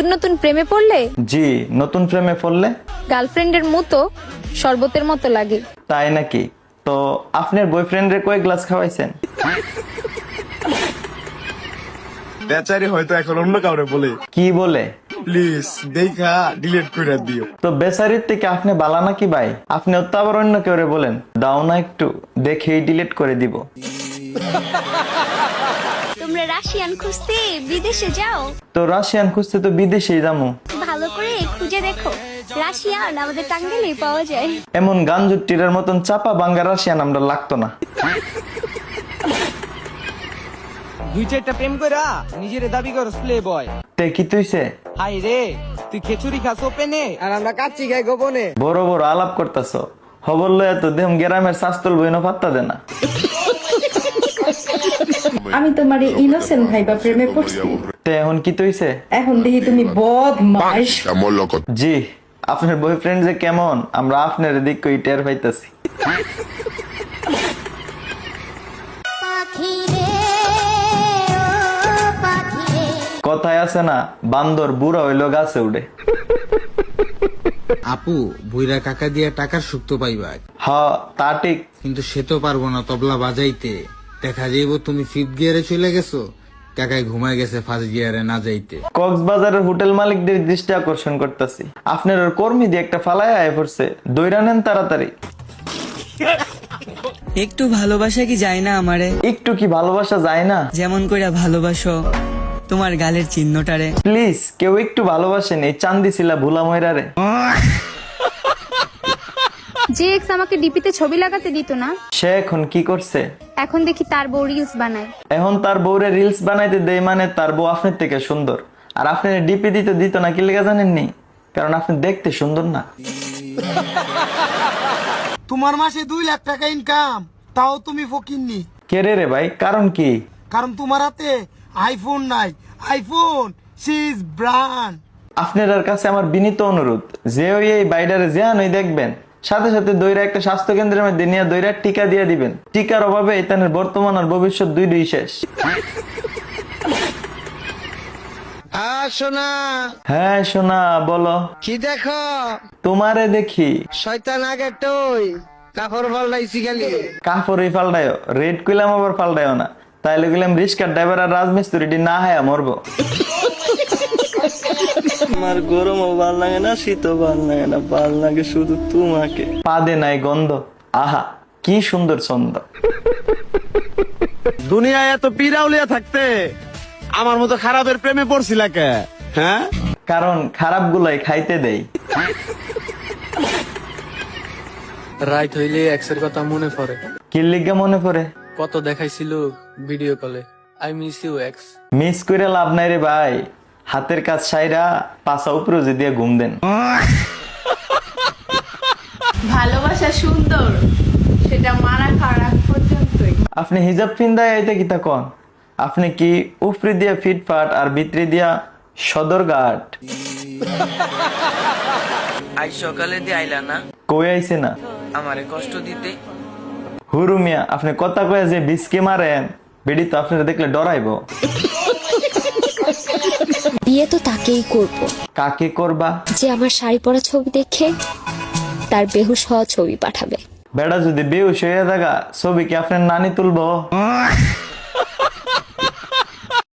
নতুন নতুন প্রেমে পড়লে? জি নতুন প্রেমে পড়লে? গার্লফ্রেন্ডের মতো শরবতের মতো লাগে। তাই নাকি? তো আপনার বয়ফ্রেন্ডে কয়েক গ্লাস খাওয়াইছেন? বেচারি হয়তো এখন অন্য কাউরে বলে। কি বলে? প্লিজ দেখা ডিলিট করে দিও। তো বেচারির থেকে আপনি বালা নাকি ভাই? আপনি তো আবার অন্য কেউ বলেন। দাও না একটু দেখেই ডিলিট করে দিব। তোমরা রাশিয়ান খুঁজতে বিদেশে যাও। তো রাশিয়ান খুঁজতে তো বিদেশেই যাব ভালো করে খুঁজে দেখো রাশিয়ান আমাদের পাওয়া যায়। এমন গাঞ্জুটির মতন চাপা বাঙ্গা রাশিয়ান আমরা লাগতো না। দুই চারটা প্রেম কইরা নিজের দাবি করস প্লে বয় তে কি তুইছে? হাই রে তুই খেচুরি খাস ওপেনে আর আমরা কাচ্চি খাই গোপনে। বড় বড় আলাপ করতেছ। খবর লয়ে তো দেহ গ্রামের শাস্তল বইন পাত্তা দে না। আমি তোমার ইনোসেন্ট ভাইবা প্রেমে পড়ছি। তে এখন কি তুইছে এখন দেখি তুমি locos. জি আপনার বয়ফ্রেন্ড যে কেমন? আমরা আপনার দিক কই টের পাইতাছি। কথায় আছে না বান্দর বুড়া হইল গাছে উড়ে। আপু বুইরা কাকা দিয়া টাকার সুখ তো পাইবা হ তা ঠিক। কিন্তু সে তো পারব না তবলা বাজাইতে। দেখা যাইব তুমি ফিফথ গিয়ারে চলে গেছো। কাকায় ঘুমায় গেছে ফার্স্ট গিয়ারে না যাইতে। কক্সবাজারের হোটেল মালিকদের দৃষ্টি আকর্ষণ করতেছি। আপনার ওর কর্মী দিয়ে একটা ফালায় আয় পড়ছে। দৈরা নেন তাড়াতাড়ি। একটু ভালোবাসা কি যায় না আমারে? একটু কি ভালোবাসা যায় না? যেমন করে ভালোবাসো তোমার গালের চিহ্নটারে। প্লিজ কেউ একটু ভালোবাসেন এই চান্দি ছিলা ভুলা ময়রারে। যে এক্স আমাকে ডিপিতে ছবি লাগাতে দিত না সে এখন কি করছে? এখন দেখি তার বউ রিলস বানায়। এখন তার বউরে রিলস বানাইতে দেয় মানে তার বউ আপনার থেকে সুন্দর। আর আপনি ডিপি দিতে দিত না কি লেগে জানেননি? কারণ আপনি দেখতে সুন্দর না। তোমার মাসে দুই লাখ টাকা ইনকাম তাও তুমি ফকিননি। কে রে রে ভাই কারণ কি? কারণ তোমার হাতে আইফোন নাই। আইফোন সি ইজ ব্রান্ড আপনার কাছে আমার বিনীত অনুরোধ যে ওই এই বাইডারে যে আনই দেখবেন। সাথে সাথে দৈরা একটা স্বাস্থ্য কেন্দ্রের মধ্যে নিয়ে দৈরা টিকা দিয়ে দিবেন। টিকার অভাবে এতানের বর্তমান আর ভবিষ্যৎ দুই দুই শেষ। শোনা। হ্যাঁ সোনা বলো। কি দেখো? তোমারে দেখি। শয়তান আগে টই কাপড় পাল্টাইছি খালি। কাপড়ই পাল্টায়ও রেড কইলাম আবার পাল্টায়ও না। তাইলে গেলাম রিস্কার ড্রাইভার আর রাজমিস্ত্রিটি না হায়া মরবো। আমার গরমও ভালো লাগে না শীতও ভালো লাগে না ভালো লাগে শুধু তোমাকে। পাদে নাই গন্ধ। আহা কি সুন্দর ছন্দ। দুনিয়ায় এত পিরাউলিয়া থাকতে আমার মতো খারাপের প্রেমে পড়ছিলা কে? হ্যাঁ? কারণ খারাপ গুলাই খাইতে দেই। রাইত হইলে এক্সের কথা মনে পড়ে। কি লিগে মনে পড়ে? কত দেখাইছিল ভিডিও কলে I miss you ex miss করে লাভ নাই রে ভাই। হাতের কাজ সাইরা পাশা উপরে যে দিয়ে ঘুম দেন। ভালোবাসা সুন্দর সেটা মারা পর্যন্তই। আপনি হিজাব পিন্দায় আইতে কিতা কন? আপনি কি উপরি দিয়া ফিটফাট আর ভিতরে দিয়া সদরঘাট? আজ সকালে দিয়ে আইলা না? কই আইছে না? আমারে কষ্ট দিতে। হুরু মিয়া আপনি কথা কয়ে যে বিস্কে মারেন বেডি তো আপনারা দেখলে ডরাইবো। বিয়ে তো তাকেই করব। কাকে করবা? যে আমার শাড়ি পরা ছবি দেখে তার বেহুশ হওয়া ছবি পাঠাবে। বেড়া যদি বেহুশ হয়ে থাকা ছবি কি আপনার নানি তুলবো?